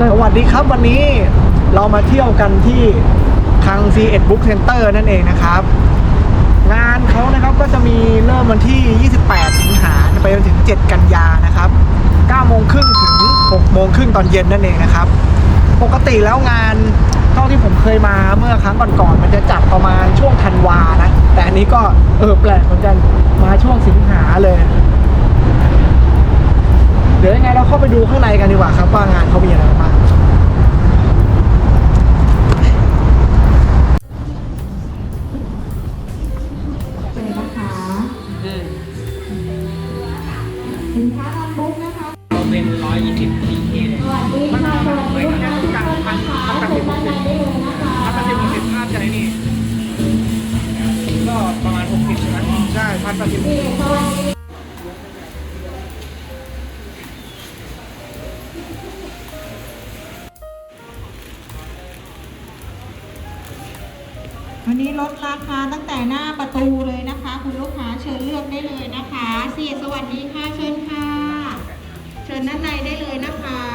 สวัสดีครับวันนี้เรามาเที่ยวกันที่คัง C1 Book Center นั่นเองนะครับ งานเขานะครับก็จะมีเริ่มวันที่ 28 สิงหาไปจนถึง 7 กันยานะครับ9โมงครึ่งถึง 6 โมงครึ่งตอนเย็นนั่นเองนะครับ ปกติแล้วงานเท่าที่ผมเคยมาเมื่อครั้งก่อนๆมันจะจัดประมาณช่วงธันวานะ แต่อันนี้ก็เออแปลกเหมือนกันมาช่วงสิงหาเลย เดี๋ยวยังไงเราเข้าไปดูข้างในกันดีกว่าครับว่างานเขามีอะไรบ้าง วันนี้ลดราคาตั้งแต่หน้าประตูเลยนะคะ คุณลูกค้าเชิญเลือกได้เลยนะคะสีสวัสดีค่ะเชิญค่ะ เชิญด้านในได้เลยนะคะ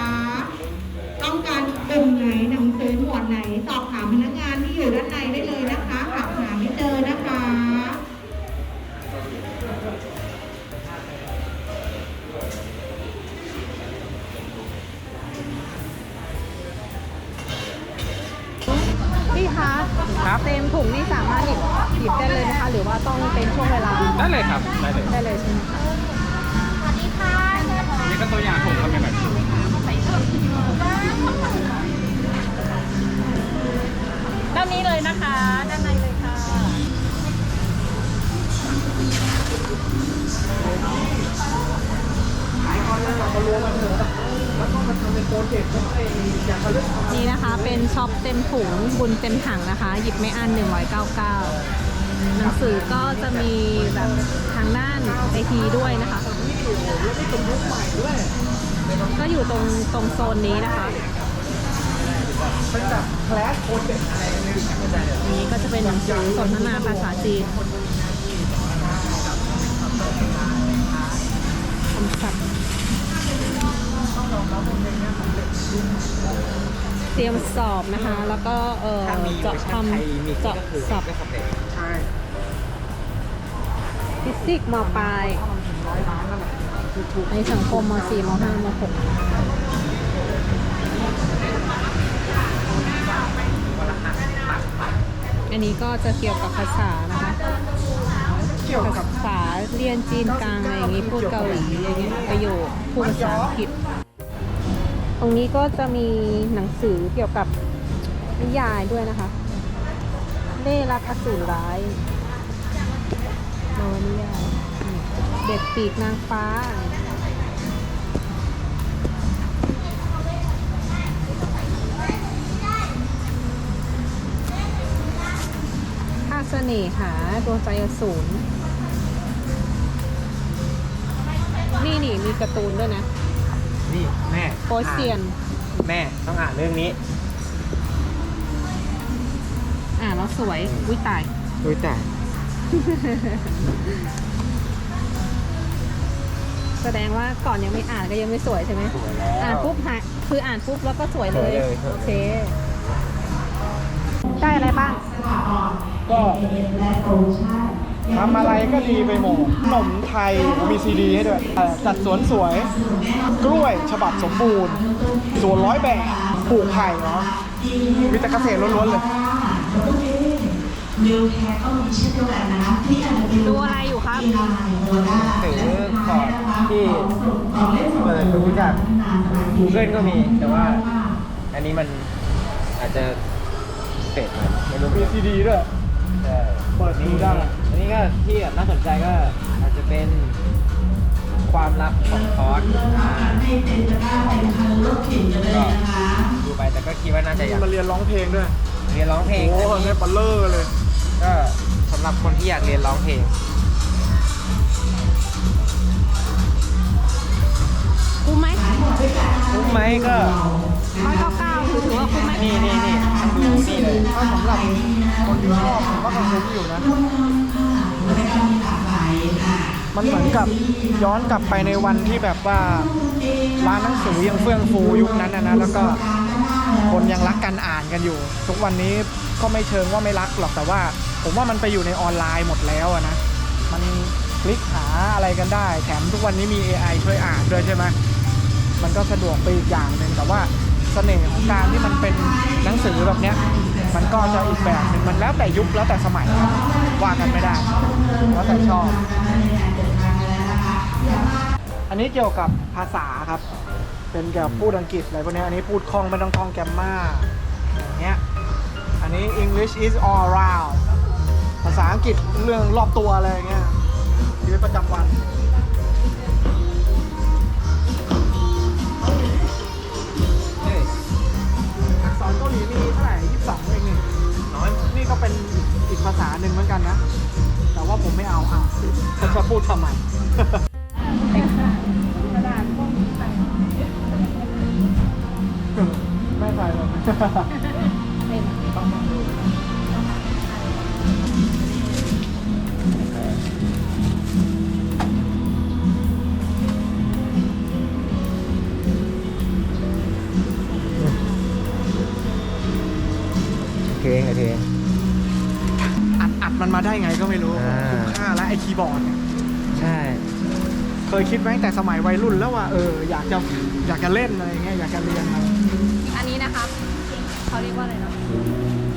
นะคะ ด้านในเลยค่ะ นี่นะคะเป็นช็อปเต็มถุงบุญเต็มถังนะคะ หยิบไม่อัน199 หนังสือก็จะมีแบบทางด้านไอทีด้วยนะคะ ก็อยู่ตรงตรงโซนนี้นะคะ ป็นแบบแคลสโปรเจกต์อะไรนึงนี้ก็จะเป็นหนังสือสนทนาภาษาจีนคำศัพท์เตรียมสอบนะคะ แล้วก็เจาะคำเจาะศัพท์ใช่ฟิสิกส์มปลายในสังคมม .4 ม .5 ม .6 นนี้ก็จะเกี่ยวกับภาษานะคะ เกี่ยวกับภาษาเรียนจีนกลางอะไรอย่างนี้พูดเกาหลีอย่างเงี้ยประโยคพูดภาษาอังกฤษ ตรงนี้ก็จะมีหนังสือเกี่ยวกับนิยายด้วยนะคะเล่รักอสูรร้ายนวนิยายเด็กปีกนางฟ้า น่หาดวงใจอสูรนี่นี่มีการ์ตูนด้วยนะนี่แม่โปยเซียน แม่ต้องอ่านเรื่องนี้ อ่านแล้วสวยอุ้ยตายดูจ่าย แสดงว่าก่อนยังไม่อ่านก็ยังไม่สวยใช่ไหม สวยแล้ว อ่านปุ๊บหายคืออ่านปุ๊บแล้วก็สวยเลย สวยเลย โอเค ได้อะไรบ้าง ก็ทำอะไรก็ดีไปหมดขนมไทยมีซีดีให้ด้วยเอ่อจัดสวนสวย กล้วยฉบับสมบูรณ์ สวนร้อยแบบปลูกไผ่เนาะมีแต่เกษตรล้วนๆเลยวิวแคร์ก็มีเช่นเดียวกันนะคะที่อาจจะเป็นดูอะไรอยู่ครับลายโบราณถือก่อนที่ของเล่นสมัเปิยดดูจากนานๆมา Google ก็มีแต่ว่า อันนี้มันอาจจะ เฟดหน่อยไม่รู้มีซีดีด้วยใช่เปิดดูได้อันนี้ก็ที่แบบน่าสนใจก็อาจจะเป็นความลับของคอร์สอ่าให้เต็มจะได้ไปทางรถเข็นกันเลยนะคะดูไปแต่ก็คิดว่าน่าจะอยากมาเรียนร้องเพลงด้วย เรียนร้องเพลงโอ้โหอันเนี่นี้ยปัลเลอร์เลยก็สำหรับคนที่อยากเรียนร้องเพลงคุ้มไหมคุ้มไหมก็ร้อยเก้าเก้าคือ ถือว่าคุ้มไหมนี่นี่นี่ดูนี่เลยถ้าสำหรับคนที่ชอบผมว่าก็คุ้มอยู่นะแล้วก็มีหลากหลายค่ะมันเหมือนกับย้อนกลับไปในวันที่แบบว่าร้านหนังสือยังเฟื่องฟูยุคนั้นนะนะแล้วก็คนยังรักกันอ่านกันอยู่ ทุกวันนี้ก็ไม่เชิงว่าไม่รักหรอกแต่ว่า ผมว่ามันไปอยู่ในออนไลน์หมดแล้วนะมันคลิกหาอะไรกันได้ แถมทุกวันนี้มี AI ช่วยอ่านด้วยใช่ไหมมันก็สะดวกไปอีกอย่างหนึ่งแต่ว่า สน่ห์ของการที่มันเป็นหนังสือแบบเนี้ยมันก็จะอีกแบบหนึ่งมันแล้วแต่ยุคแล้วแต่สมัยว่ากันไม่ได้แล้วแต่ชอบ อันนี้เกี่ยวกับภาษาครับ เป็นเกี่ยวกับพูดอังกฤษอะไรพวกเนี้ยอันนี้พูดคล่องไม่ต้องท่องแกรมมาอย่างเงี้ยอันนี้ English is all around ภาษาอังกฤษเรื่องรอบตัวอะไรเงี้ยชีวิตประจำวัน สิบสองเองนี่น้อยนี่ก็เป็นอีกภาษาหนึ่งเหมือนกันนะ แต่ว่าผมไม่เอาอะจะพูดทำไมไม่ใส่เลย ก็ไม่รู้อ่า คุ้มค่าและไอคีย์บอร์ดเนี่ยใช่ เคยคิดไว้ตั้งแต่สมัยวัยรุ่นแล้วว่าเอออยากจะอยากจะเล่นอะไรเงี้ยอยากจะเรียนอะไรอันนี้นะคะเขาเรียกว่าอะไรนะ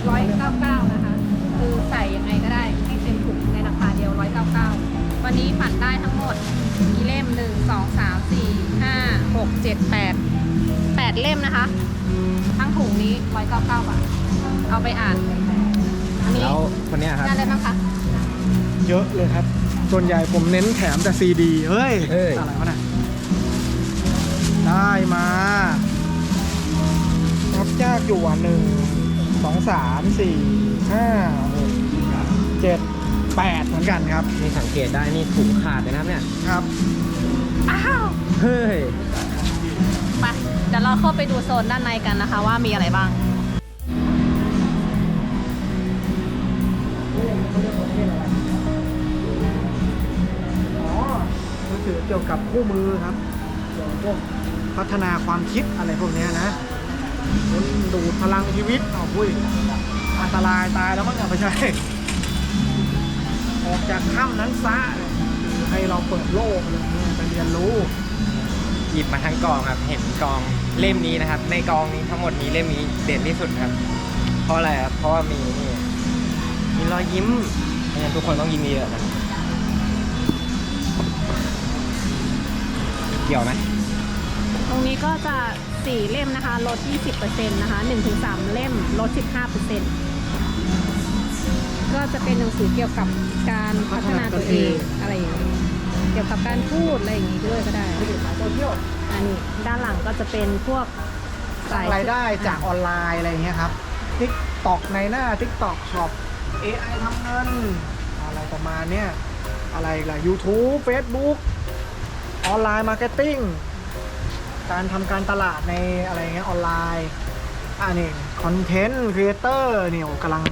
ร้อยเก้าเก้านะคะ คือใส่ยังไงก็ได้ให้เต็มถุงในราคาเดียวร้อยเก้าเก้าวันนี้ปั่นได้ทั้งหมดกี่เล่มหนึ่งสองสามสี่ห้าหกเจ็ดแปดแปดเล่มนะคะ ทั้งถุงนี้ร้อยเก้าเก้าบาทเอาไปอ่าน อันนี้แล้วคนเนี้ยครับ ได้เลยบ้างคะ เยอะเลยครับ ส่วนใหญ่ผมเน้นแถมแต่ซีดี เฮ้ย เฮ้ย อะไรวะน่ะได้มานับยากอยู่อะหนึ่งสองสามสี่ห้าหกเจ็ดแปดเหมือนกันครับ นี่สังเกตได้นี่ถุงขาดเลยนะครับเนี่ยครับ อ้าว เฮ้ย ไป เดี๋ยวเราเข้าไปดูโซนด้านในกันนะคะว่ามีอะไรบ้าง กี่ยวกับคู่มือครับเกี่ยวกับพวกพัฒนาความคิดอะไรพวกเนี้ยนะคนดูดพลังชีวิตอ๋อพุ้ยอันตรายตายแล้วมั้งอะไม่ใช่ ออกจากถ้ำนั้นซะคือให้เราเปิดโลกอะไรเงี้ยไปเรียนรู้หยิบมาทั้งกองครับ เห็นกองเล่มนี้นะครับ ในกองนี้ทั้งหมดนี้เล่มนี้เด่นที่สุดครับ เพราะอะไรครับเพราะว่ามีนี่มีรอยยิ้มเพราะฉะนั้นทุกคนต้องยิ้มเยอะๆนะ กี่ยวไหมตรงนี้ก็จะ4เล่มนะคะลด 20%นะคะ1-3 เล่มลด 15%ก็จะเป็นหนังสือเกี่ยวกับการพัฒนาตัวเองอะไรอย่างนี้เกี่ยวกับการพูดอะไรอย่างนี้ด้วยก็ได้ไม่ได้ขายโซเชียลอันนี้ด้านหลังก็จะเป็นพวกสร้างรายได้จากออนไลน์อะไรเงี้ยครับทิกตอกในหน้าทิกตอกช็อป AI ทำเงิน อะไรประมาณเนี้ยอะไรอีกล่ะ YouTube Facebook ออนไลน์มาร์เก็ตติ้งการทำการตลาดในอะไรเงี้ยออนไลน์อ่านี่คอนเทนต์ครีเอเตอร์เนี่ยกำลัง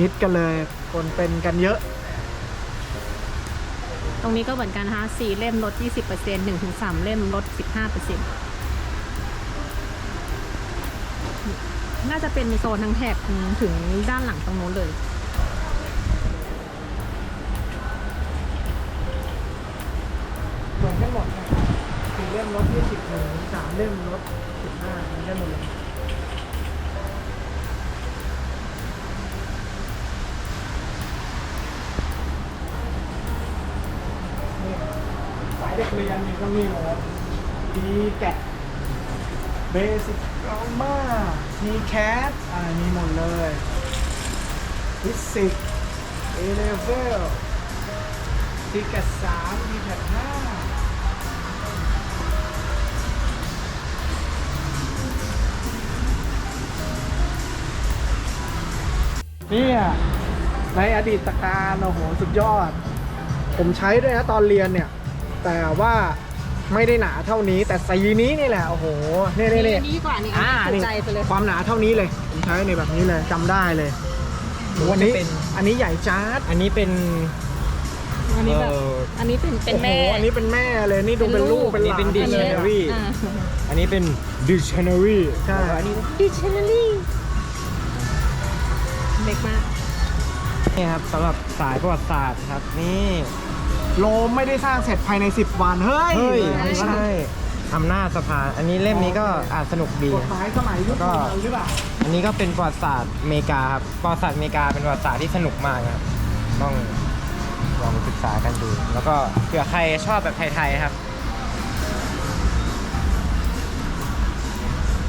ฮิตกันเลย คนเป็นกันเยอะ ตรงนี้ก็เหมือนกันนะคะ4เล่มลด 20% 1-3เล่มลด 15%น่าจะเป็นโซนทั้งแถบถึงด้านหลังตรงโน้นเลย เล่มลดสิบห้าเหมือนกันหมดเลยนี่สายเด็กเรียนนี่ก็มีหมดดีแกะเบสิกกรามามีแคทอ่ามีหมดเลยฟิสิกเอเลเวลทีแกสามทีแกห้า เนี่ยในอดีตการโอ้โหสุดยอด ผมใช้ด้วยนะตอนเรียนเนี่ย แต่ว่าไม่ได้หนาเท่านี้ แต่สีนี้นี่แหละโอ้โหนี่นี่นี่นี่ดีกว่านี่อ่าถูนี่กใจไปเลยความหนาเท่านี้เลยผมใช้ในแบบนี้เลยจำได้เลยวันนี้จะเป็นอันนี้ใหญ่จ้าดอันนี้เป็นอันนี้แบบเอออันนี้เป็นเป็นแม่โอ้โหอันนี้เป็นแม่เลยนี่ดูเป็นลูกเป็นหลานอันนี้เป็น dictionary อ่าอันนี้เป็น dictionary ใช่อันนี้ dictionary เล็กมากนี่ครับสำหรับสายประวัติศาสตร์ครับนี่โรมไม่ได้สร้างเสร็จภายใน 10 วัน เฮ้ยเฮ้ยไม่ไม่ใช่ใช่อำนาจสภา อันนี้เล่มนี้ก็อ่านสนุกดีกฎหมายสมัยยุคก็โรมันหรือเปล่าอันนี้ก็เป็นประวัติศาสตร์อเมริกาครับประวัติศาสตร์อเมริกาเป็นประวัติศาสตร์ที่สนุกมากครับต้องลองศึกษากันดู แล้วก็เผื่อใครชอบแบบไทยๆครับ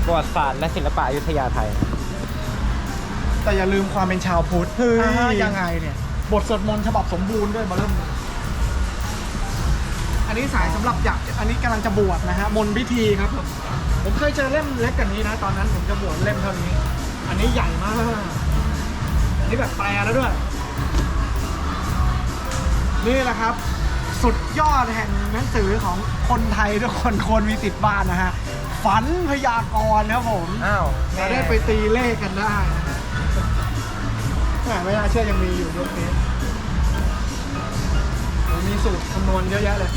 ประวัติศาสตร์และศิลปะอยุธยาไทย แต่อย่าลืมความเป็นชาวพุทธเฮ้ย อ่ายังไงเนี่ย บทสวดมนต์ฉบับสมบูรณ์ด้วยมาเริ่ม อันนี้สายสำหรับอยากอันนี้กำลังจะบวชนะฮะ มนต์พิธีครับผมผมเคยเจอเล่มเล็กกว่านี้นะ ตอนนั้นผมจะบวชเล่มเท่านี้ อันนี้ใหญ่มาก อันนี้แบบแปลแล้วด้วย นี่แหละครับ สุดยอดแห่งหนังสือของคนไทยทุกคนควรมีติดบ้านนะฮะ ฝันพยากรณ์นะครับผม อ้าวจะได้ไปตีเลขกันได้นะ ฮะแหมไม่น่าเชื่อยังมีอยู่ยุคนี้มีสูตรคำนวณเยอะแยะเลย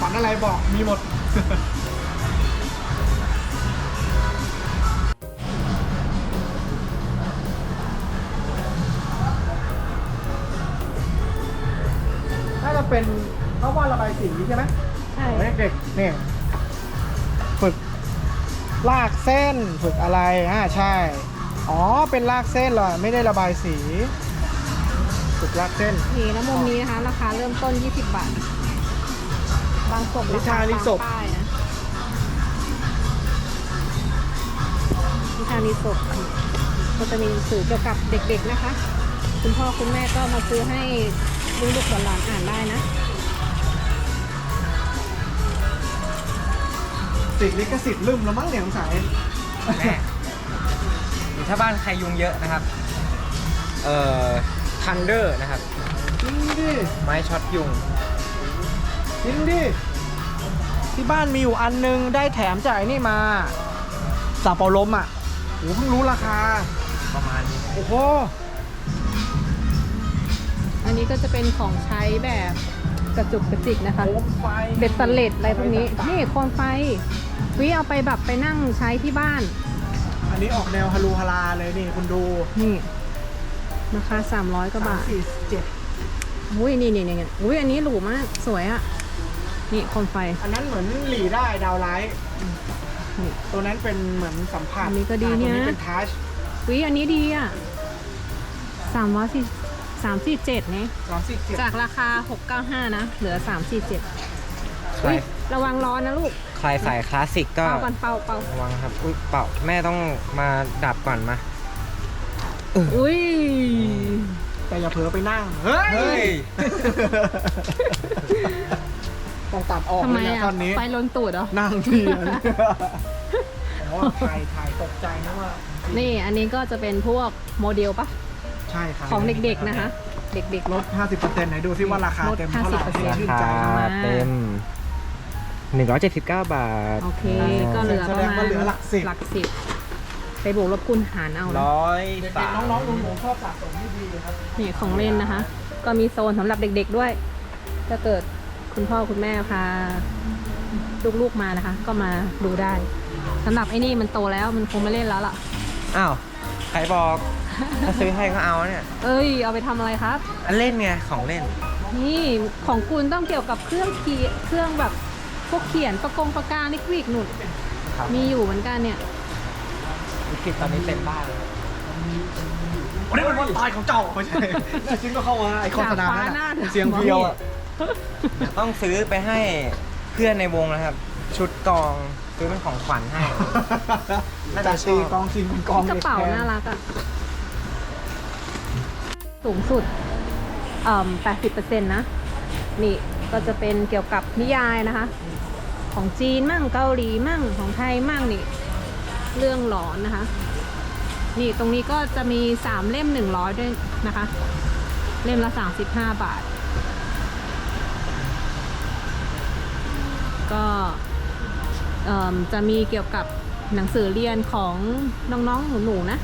ฝันอะไรบอกมีหมดถ้าจะเป็นเขาว่าระบายสีใช่ไหมใช่เด็กๆเนี่ยฝึกลากเส้นฝึกอะไรอ่าใช่ อ๋อ เป็นลากเส้นเหรอ ไม่ได้ระบายสีฝึกลากเส้น นี่แล้วมุมนี้นะคะ ราคาเริ่มต้น 20 บาท บางศพนิทานนิศพตามป้ายนะนิทานนิศพก็จะมีหนังสือเกี่ยวกับเด็กๆนะคะ คุณพ่อคุณแม่ก็มาซื้อให้ลูกๆหลานๆอ่านได้นะ ติดลิขสิทธิ์ลืมแล้วมั้งเนี่ยสงสัย แม่ ถ้าบ้านใครยุงเยอะนะครับ เอ่อทันเดอร์นะครับ จริงดิไม้ช็อตยุง จริงดิที่บ้านมีอยู่อันนึงได้แถมจากไอ้นี่มาซาเปาลมอะโอ้เพิ่งรู้ราคา ประมาณนี้โอ้โหอันนี้ก็จะเป็นของใช้แบบกระจุกกระจิกนะคะ โคมไฟเบ็ดเตล็ดอะไรพวกนี้ นี่โคมไฟวิเอาไปแบบไปนั่งใช้ที่บ้าน อันนี้ออกแนวฮารูฮาราเลยนี่คุณดูนี่ราคา300กว่าบาทสี่เจ็ดอุ้ยนี่นี่นี่อุ้ยอันนี้หรูมากสวยอะนี่โคมไฟ อันนั้นเหมือนหลีได้ดาวไลท์นี่ตัวนั้นเป็นเหมือนสัมผัสอันนี้ก็ดีอ่าเนี่ยตัวนี้เป็นทัชวิอันนี้ดีอะสามร้อยสี่สามสี่เจ็ดเนี่ยสองสี่เจ็ดจากราคาหกเก้าห้านะ เหลือสามสี่เจ็ดใค รระวังร้อนนะลูกใครสายคลาสสิกก็เป่าก่อนเป่าเป่าระวังครับอุ้ยเป่าแม่ต้องมาดับก่อนมาอุ้ยแต่อย่าเผลอไปนั่ง เฮ้ยเฮ้ยต้องตัดออกทำไมเลยนะอะตอนนี้ ไฟลนตูดเหรอ นั่งเทียนโอ้ถ่ายถ่ายตกใจนะว่านี่อันนี้ก็จะเป็นพวกโมเดลปะใช่ครับของเด็กๆนะคะ เด็กๆ ลด 50%ไหนดูซิว่าราคาเต็มเท่าไหร่ลด50%ราชื่นใจคานะเต็ม 179 บาท โอเค ก็เหลือประมาณแสดงว่าเหลือหลักสิบ หลักสิบไปบวกลบคูณหารเอานะร้อยเด็กสาๆมน้องๆหนูๆชอบสะสมที่ดีครับนี่ของเล่นนะคะ ก็มีโซนสำหรับเด็กๆด้วย ถ้าเกิดคุณพ่อคุณแม่พาลูกๆมานะคะ ก็มาดูได้สำหรับไอ้นี่มันโตแล้วมันคงไม่เล่นแล้วล่ะ อ้าว ใครบอก ถ้าซื้อให้ก็เอาเนี่ย เอ้ย เอาไปทำอะไรครับ อันเล่นไง ของเล่น นี่ของคุณต้องเกี่ยวกับเครื่องเขียเครื่องแบบ พวกเขียนประกงประกานิกวิกหนุนครับมีอยู่เหมือนกันเนี่ย วิกฤตตอนนี้เต็มบ้านเลยวันนี้เป็นวันตายของเจ้าไม่ใช่แน่จริงก็เข้ามาไอโฆษณาจากฟ้านั่นหน้าน่ะเสียงเพียวอะต้องซื้อไปให้เพื่อนในวงนะครับ ชุดกองซื้อเป็นของขวัญให้น่าจะจากชตีอบกองซิงเป็นกองกระเป๋าหล็กแทน่ารักอะสูงสุดเอ่อ80%นะ นี่ก็จะเป็นเกี่ยวกับนิยายนะคะ ของจีนมั่งเกาหลีมั่งของไทยมั่งนี่ เรื่องหลอนนะคะ นี่ตรงนี้ก็จะมีสามเล่มหนึ่งร้อยด้วยนะคะ เล่มละสามสิบห้าบาท ก็จะมีเกี่ยวกับหนังสือเรียนของน้องๆหนูๆนะ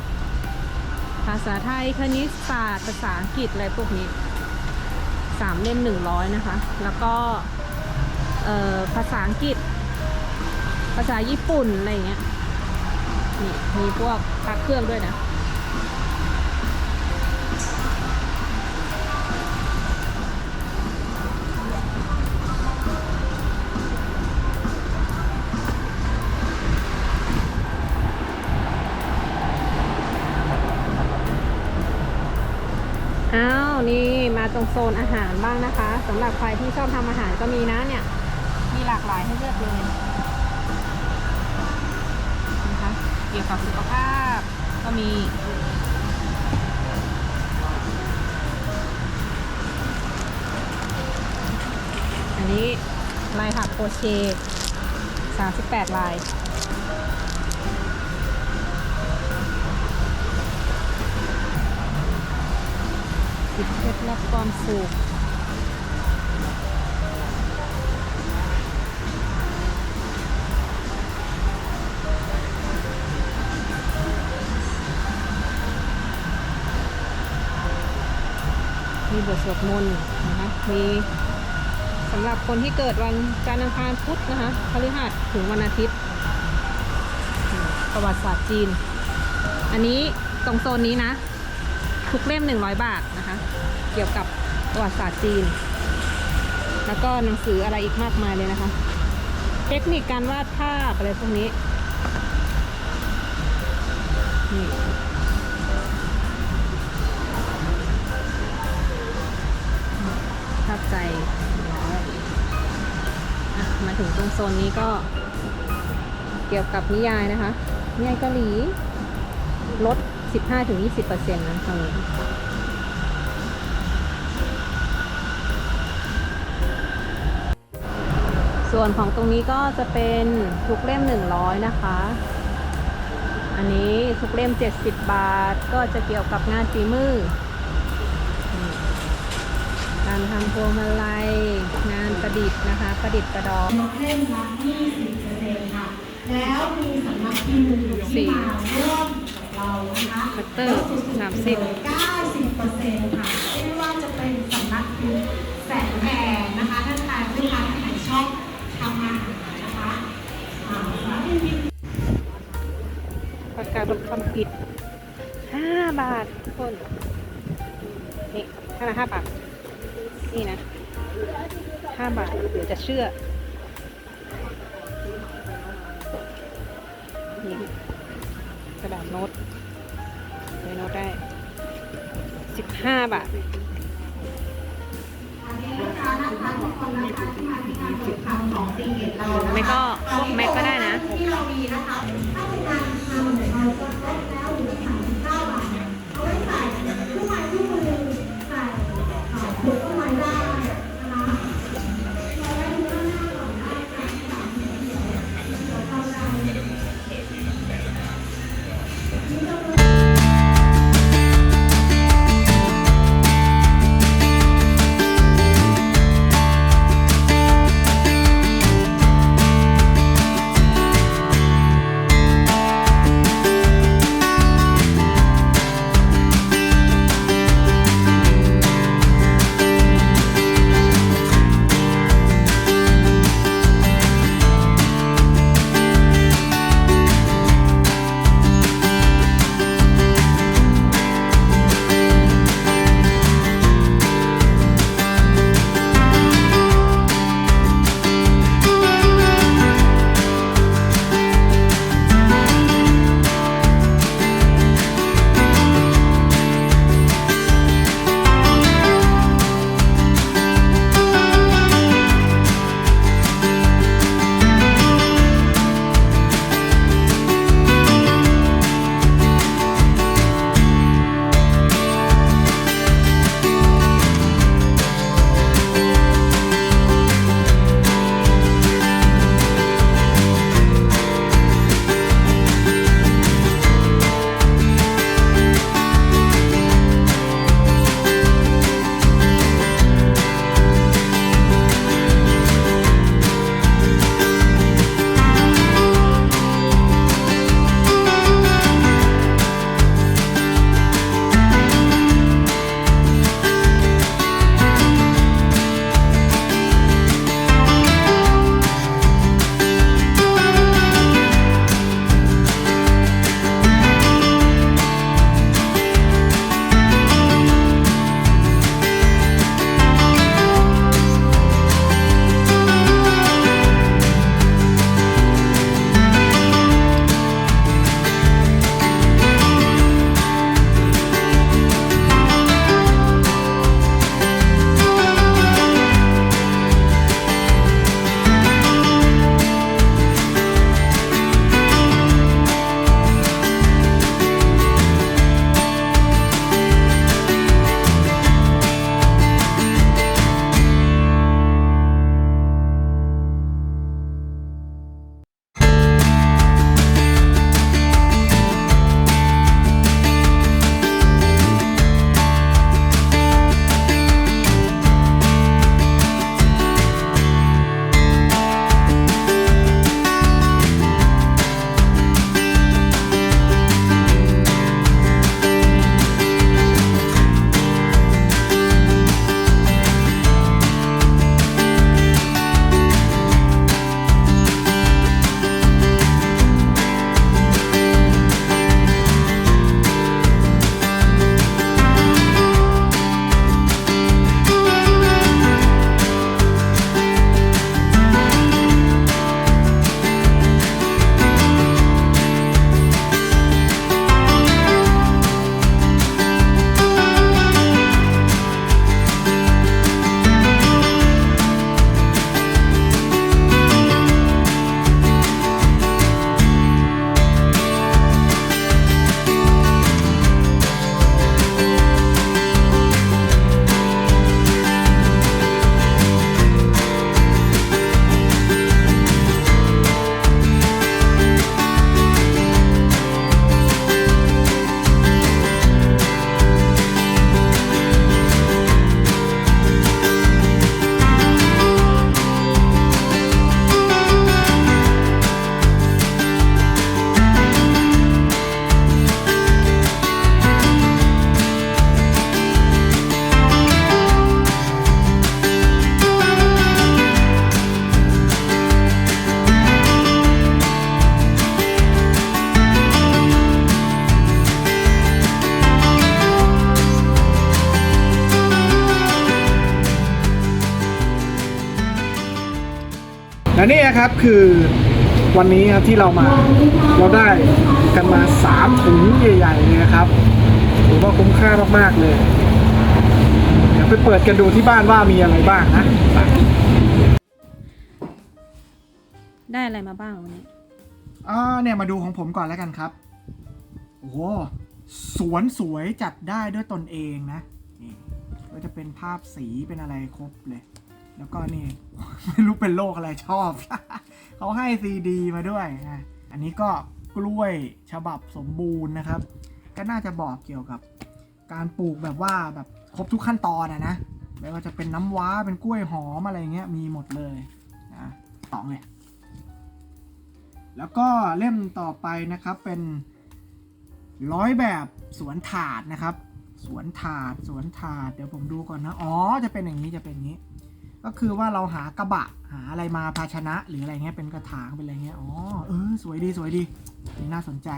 ภาษาไทยคณิตศาสตร์ภาษาอังกฤษอะไรพวกนี้สามเล่มหนึ่งร้อยนะคะ แล้วก็ ภาษาอังกฤษ ภาษาญี่ปุ่น อะไรเงี้ย นี่มีพวกพักเครื่องด้วยนะ อ้าว นี่มาตรงโซนอาหารบ้างนะคะสำหรับใครที่ชอบทำอาหารก็มีนะเนี่ย หลากหลายให้เลือกเลยนะคะเกี่ยวกับสุขภาพก็มีอันนี้ลายถักโครเชต์38 ลายสิบเคล็ดลับความสุข มีบทสวดมนต์นะคะมีสำหรับคนที่เกิดวันจันทร์อังคารพุธนะคะพฤหัสถึงวันอาทิตย์ ประวัติศาสตร์จีน อันนี้ตรงโซนนี้นะ ทุกเล่ม 100 บาทนะคะ เกี่ยวกับประวัติศาสตร์จีน แล้วก็หนังสืออะไรอีกมากมายเลยนะคะ เทคนิคการวาดภาพอะไรพวกนี้นี่ ใจมาถึงตรงโซนนี้ก็เกี่ยวกับนิยายนะคะ นิยายเกาหลี ลด 15-20%นะตรงนี้ส่วนของตรงนี้ก็จะเป็นทุกเล่ม 100 นะคะ อันนี้ทุกเล่ม 70 บาท ก็จะเกี่ยวกับงานฝีมือ ทำพวงมาลัยงานประดิษฐ์นะคะ ประดิษฐ์ประดอยลดเล่มละ20%ค่ะ แล้วมีสำนักพิมพ์ที่มาร่วมกับเรานะคะคัตเตอร์ลดสูงสุด30เลย90%ค่ะไม่ว่าจะเป็นสำนักพิมพ์แสงแดงนะคะท่านใดลูกค้าท่านไหนชอบทำอาหารนะคะอ่าสำนักพิมพ์ประกาศลดความผิด5บาททุกคนนี่ค่าละ5บาท นี่นะ5บาทเดี๋ยวจะเชื่อนี่กระดาษโน้ตเลยโน้ตได้15บาทไม่ก็พวกแม็กก็ได้นะ นี่นะครับคือวันนี้ครับที่เรามาเราได้กันมาสามถุงใหญ่ๆเลยนะครับถือว่าคุ้มค่ามากๆเลย เดี๋ยวไปเปิดกันดูที่บ้านว่ามีอะไรบ้างนะไปได้อะไรมาบ้างวันนี้อ่าเนี่ยมาดูของผมก่อนแล้วกันครับโอ้โหสวนสวยจัดได้ด้วยตนเองนะนี่ก็จะเป็นภาพสีเป็นอะไรครบเลย แล้วก็นี่ ไม่รู้เป็นโรคอะไรชอบ เขาให้ซีดีมาด้วยนะอันนี้ก็กล้วยฉบับสมบูรณ์นะครับ ก็น่าจะบอกเกี่ยวกับ การปลูกแบบว่าแบบครบทุกขั้นตอนอะนะไม่ว่าจะเป็นน้ำว้าเป็นกล้วยหอมอะไรเงี้ยมีหมดเลยนะสองเลยแล้วก็เล่มต่อไปนะครับเป็นร้อยแบบสวนถาดนะครับ สวนถาดสวนถาดเดี๋ยวผมดูก่อนนะ อ๋อ จะเป็นอย่างนี้จะเป็นอย่างนี้ ก็คือว่าเราหากระบะหาอะไรมาภาชนะหรืออะไรเงี้ยเป็นกระถางเป็นอะไรเงี้ยอ๋อเออสวยดีสวยดีนี่น่าสนใจ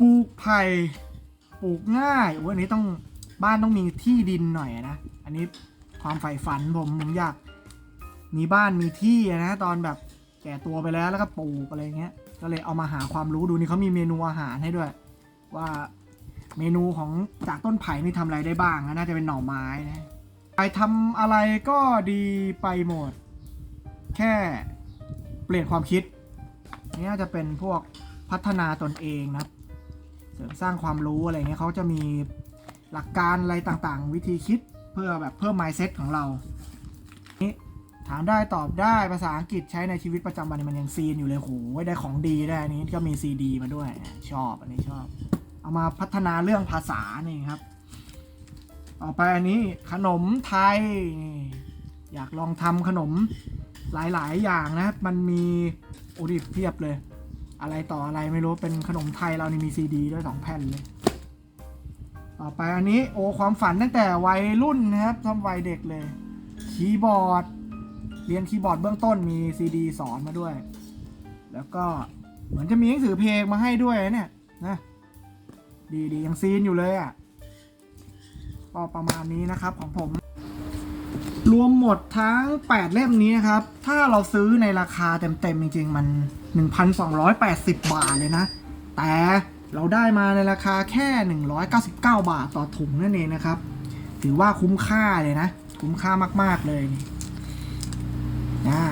ปลูกไผ่ปลูกง่ายโอ้ยอันนี้ต้องบ้านต้องมีที่ดินหน่อยนะ อันนี้ความใฝ่ฝันผมผมอยากมีบ้านมีที่นะ ตอนแบบแก่ตัวไปแล้วแล้วก็ปลูกอะไรเงี้ย ก็เลยเอามาหาความรู้ดูนี่เขามีเมนูอาหารให้ด้วย ว่าเมนูของจากต้นไผ่นี่ทำอะไรได้บ้างนะน่าจะเป็นหน่อไม้นะ ไปทำอะไรก็ดีไปหมด แค่เปลี่ยนความคิด นี่น่าจะเป็นพวกพัฒนาตนเองนะครับ เสริมสร้างความรู้อะไรเงี้ยเขาจะมีหลักการอะไรต่างๆ วิธีคิดเพื่อแบบเพิ่ม mindset ของเรา นี่ถามได้ตอบได้ภาษาอังกฤษใช้ในชีวิตประจำวันมันยังซีนอยู่เลยโหได้ของดีได้นนี้ก็มีซีดีมาด้วยชอบอันนี้ชอบ เอามาพัฒนาเรื่องภาษานี่ครับ ต่อไปอันนี้ขนมไทย อยากลองทำขนมหลายๆ อย่างนะ มันมีโอดิเพียบเลย อะไรต่ออะไรไม่รู้เป็นขนมไทยเรานี่มีซีดีด้วยสองแผ่นเลย ต่อไปอันนี้โอ้ความฝันตั้งแต่วัยรุ่นนะครับทำวัยเด็กเลย คีย์บอร์ด เรียนคีย์บอร์ดเบื้องต้นมีซีดีสอนมาด้วย แล้วก็เหมือนจะมีหนังสือเพลงมาให้ด้วยเนี่ยนะดีดียังซีนอยู่เลยอะ่ะ ก็ประมาณนี้นะครับของผม รวมหมดทั้ง 8 เล่มนี้นะครับ ถ้าเราซื้อในราคาเต็มๆ จริงๆ มัน 1,280 บาทเลยนะ แต่เราได้มาในราคาแค่ 199 บาทต่อถุงนั่นเองนะครับ ถือว่าคุ้มค่าเลยนะ คุ้มค่ามากๆเลยนี่อ่า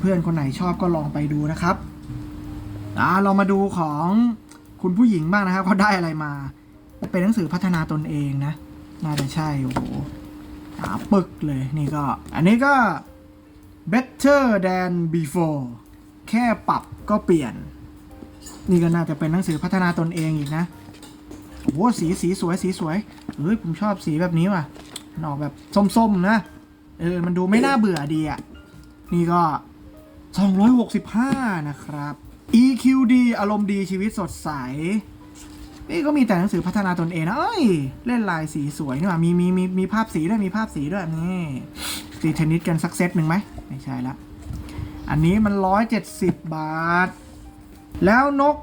เพื่อนๆ คนไหนชอบก็ลองไปดูนะครับอ่าเรามาดูของคุณผู้หญิงบ้างนะครับเขาได้อะไรมา เป็นหนังสือพัฒนาตนเองนะ น่าจะใช่โอ้โหหาปึกเลยนี่ก็ อันนี้ก็ better than before แค่ปรับก็เปลี่ยน นี่ก็น่าจะเป็นหนังสือพัฒนาตนเองอีกนะโอ้โหสีสีสวยสีสวยเฮ้ยผมชอบสีแบบนี้ว่ะนออกแบบส้มๆนะเออมันดูไม่น่าเบื่อดีอะ นี่ก็ 265 นะครับ EQD อารมณ์ดีชีวิตสดใส นี่ก็มีแต่หนังสือพัฒนาตนเองนะเอ้ย เล่นลายสีสวยนี่หว่ามีมีมีมีภาพสีด้วยมีภาพสีด้วยนี่ตีเทนนิสกันสักเซตหนึ่งไหมไม่ใช่ละอันนี้มันร้อยเจ็ดสิบบาท แล้วนก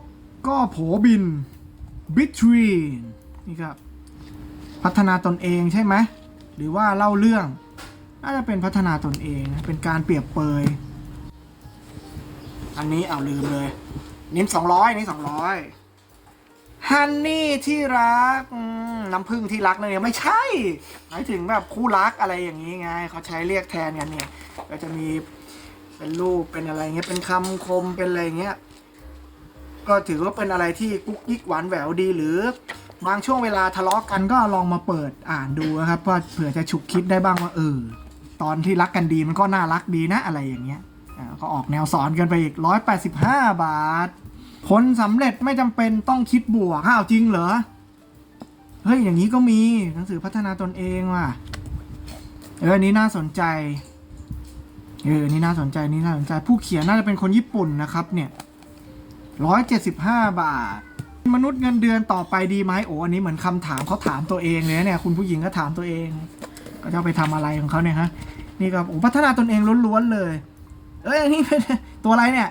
ก็โผบินบิทรีนนี่ครับ พัฒนาตนเองใช่ไหม หรือว่าเล่าเรื่อง น่าจะเป็นพัฒนาตนเอง เป็นการเปรียบเปย อันนี้เอาลืมเลย นิ้นสองร้อยนี่สองร้อย ฮันนี่ที่รักน้ำผึ้งที่รักเนี่ยไม่ใช่หมายถึงแบบคู่รักอะไรอย่างนี้ไงเขาใช้เรียกแทนกันเนี่ย ก็จะมีเป็นรูปเป็นอะไรเงี้ยเป็นคำคมเป็นอะไรเงี้ยก็ถือว่าเป็นอะไรที่กุ๊กกิ๊กหวานแหววดีหรือบางช่วงเวลาทะเลาะกันก็ลองมาเปิดอ่านดูนะครับเพื่อเผื่อจะฉุกคิดได้บ้างว่าเออตอนที่รักกันดีมันก็น่ารักดีนะอะไรอย่างเงี้ยก็ออกแนวสอนกันไปอีก185 บาท ผลสำเร็จไม่จำเป็นต้องคิดบวกอ้าวจริงเหรอ เฮ้ย อย่างนี้ก็มีหนังสือพัฒนาตนเองว่ะ เออ นี้น่าสนใจ เออ นี้น่าสนใจ นี่น่าสนใจ ผู้เขียนน่าจะเป็นคนญี่ปุ่นนะครับเนี่ยร้อยเจ็ดสิบห้าบาท มนุษย์เงินเดือนต่อไปดีไหมโอ้อันนี้เหมือนคำถามเขาถามตัวเองเลยเนี่ย คุณผู้หญิงก็ถามตัวเอง ก็จะไปทำอะไรของเขาเนี่ยฮะ นี่ก็โอ้พัฒนาตนเองล้วนๆเลย เอ้ยอันนี้เป็นตัวอะไรเนี่ย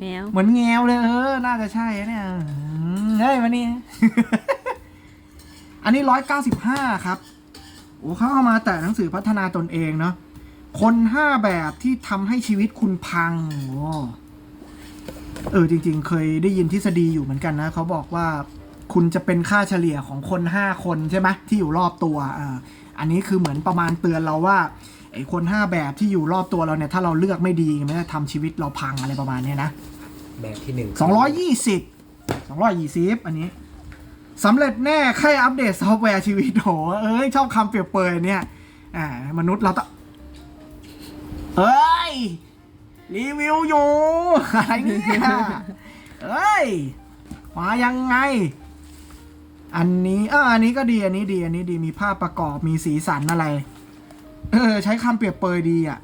แมวเหมือนแงวเลยเออ น่าจะใช่เนี่ยเฮ้ยมานี่อันนี้ร้อยเก้าสิบห้าครับ โอ้เขาเอามาแต่หนังสือพัฒนาตนเองเนาะ คนห้าแบบที่ทำให้ชีวิตคุณพัง โอ้เออจริง ๆ เคยได้ยินทฤษฎีอยู่เหมือนกันนะเขาบอกว่าคุณจะเป็นค่าเฉลี่ยของคนห้าคนใช่ไหมที่อยู่รอบตัวอ่าอันนี้คือเหมือนประมาณเตือนเราว่า ไอ้คนห้าแบบที่อยู่รอบตัวเราเนี่ย ถ้าเราเลือกไม่ดีมันจะทำชีวิตเราพังอะไรประมาณเนี้ยนะ แบบที่หนึ่งสองร้อยยี่สิบสองร้อยยี่สิบอันนี้สำเร็จแน่แค่อัปเดตซอฟต์แวร์ชีวิตโหเอ้ย ชอบคำเปรียบเปรยเนี่ย อ่ามนุษย์เราต้องเอ้ย รีวิวอยู่ อะไรเนี่ยเอ้ย มายังไง อันนี้อ่าอันนี้ก็ดี อันนี้ดี อันนี้ดี มีภาพประกอบ มีสีสันอะไร เออใช้คำเปรียบเปรยดีอะ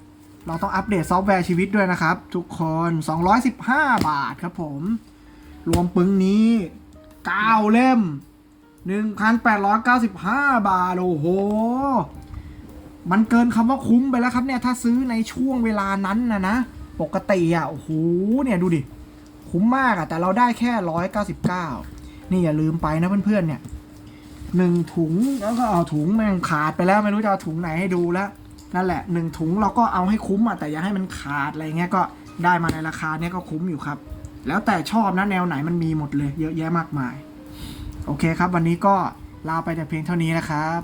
เราต้องอัปเดตซอฟต์แวร์ชีวิตด้วยนะครับ ทุกคน 215 บาทครับผม รวมปึ้งนี้ 9 เล่ม 1,895 บาท โอ้โห มันเกินคำว่าคุ้มไปแล้วครับเนี่ย ถ้าซื้อในช่วงเวลานั้นนะนะ ปกติอะ โอ้โห เนี่ยดูดิ คุ้มมากอะ แต่เราได้แค่ 199 นี่อย่าลืมไปนะเพื่อนๆเนี่ย หนึ่งถุงแล้วก็เอาถุงแม่งขาดไปแล้วไม่รู้จะเอาถุงไหนให้ดูแล้วนั่นแหละหนึ่งถุงเราก็เอาให้คุ้มอะแต่อย่าให้มันขาดอะไรเงี้ยก็ได้มาในราคาเนี้ยก็คุ้มอยู่ครับ แล้วแต่ชอบนะแนวไหนมันมีหมดเลย เยอะแยะมากมาย โอเคครับ วันนี้ก็ลาไปแต่เพียงเท่านี้นะครับ